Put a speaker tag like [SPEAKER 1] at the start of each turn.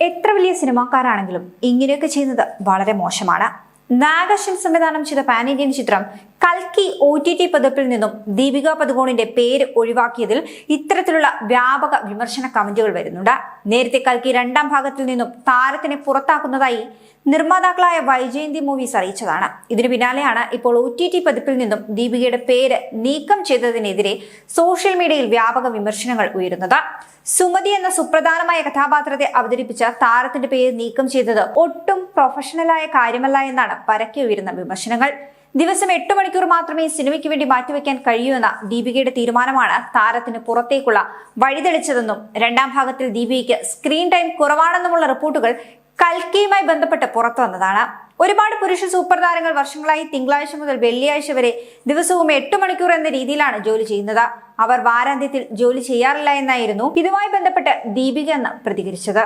[SPEAKER 1] എത്ര വലിയ സിനിമാക്കാരാണെങ്കിലും ഇങ്ങനെയൊക്കെ ചെയ്യുന്നത് വളരെ മോശമാണ്. നാഗശൻ സംവിധാനം ചെയ്ത പാൻ ഇന്ത്യൻ ചിത്രം കൽക്കി ഒ ടി ടി പതിപ്പിൽ നിന്നും ദീപിക പതുകോണിന്റെ പേര് ഒഴിവാക്കിയതിൽ ഇത്തരത്തിലുള്ള വ്യാപക വിമർശന കമന്റുകൾ വരുന്നുണ്ട്. നേരത്തെ കൽക്കി രണ്ടാം ഭാഗത്തിൽ നിന്നും താരത്തിനെ പുറത്താക്കുന്നതായി നിർമ്മാതാക്കളായ വൈജയന്തി മൂവീസ് അറിയിച്ചതാണ്. ഇതിനു പിന്നാലെയാണ് ഇപ്പോൾ ഒ ടി ടി പതിപ്പിൽ നിന്നും ദീപികയുടെ പേര് നീക്കം ചെയ്തതിനെതിരെ സോഷ്യൽ മീഡിയയിൽ വ്യാപക വിമർശനങ്ങൾ ഉയരുന്നത്. സുമതി എന്ന സുപ്രധാനമായ കഥാപാത്രത്തെ അവതരിപ്പിച്ച താരത്തിന്റെ പേര് നീക്കം ചെയ്തത് ഒട്ടും പ്രൊഫഷണലായ കാര്യമല്ല എന്നാണ് പരക്കെ ഉയരുന്ന വിമർശനങ്ങൾ. ദിവസം എട്ട് മണിക്കൂർ മാത്രമേ സിനിമയ്ക്ക് വേണ്ടി മാറ്റിവെക്കാൻ കഴിയൂ എന്ന ദീപികയുടെ തീരുമാനമാണ് താരത്തിന് പുറത്തേക്കുള്ള വഴിതെളിച്ചതെന്നും രണ്ടാം ഭാഗത്തിൽ ദീപികയ്ക്ക് സ്ക്രീൻ ടൈം കുറവാണെന്നുമുള്ള റിപ്പോർട്ടുകൾ കൽക്കിയുമായി ബന്ധപ്പെട്ട് പുറത്തു വന്നതാണ്. ഒരുപാട് പുരുഷ സൂപ്പർ താരങ്ങൾ വർഷങ്ങളായി തിങ്കളാഴ്ച മുതൽ വെള്ളിയാഴ്ച വരെ ദിവസവും എട്ട് മണിക്കൂർ എന്ന രീതിയിലാണ് ജോലി ചെയ്യുന്നത്. അവർ വാരാന്ത്യത്തിൽ ജോലി ചെയ്യാറില്ല എന്നായിരുന്നു. ഇതുമായി ബന്ധപ്പെട്ട് ദീപിക എന്ന് പ്രതികരിച്ചത്.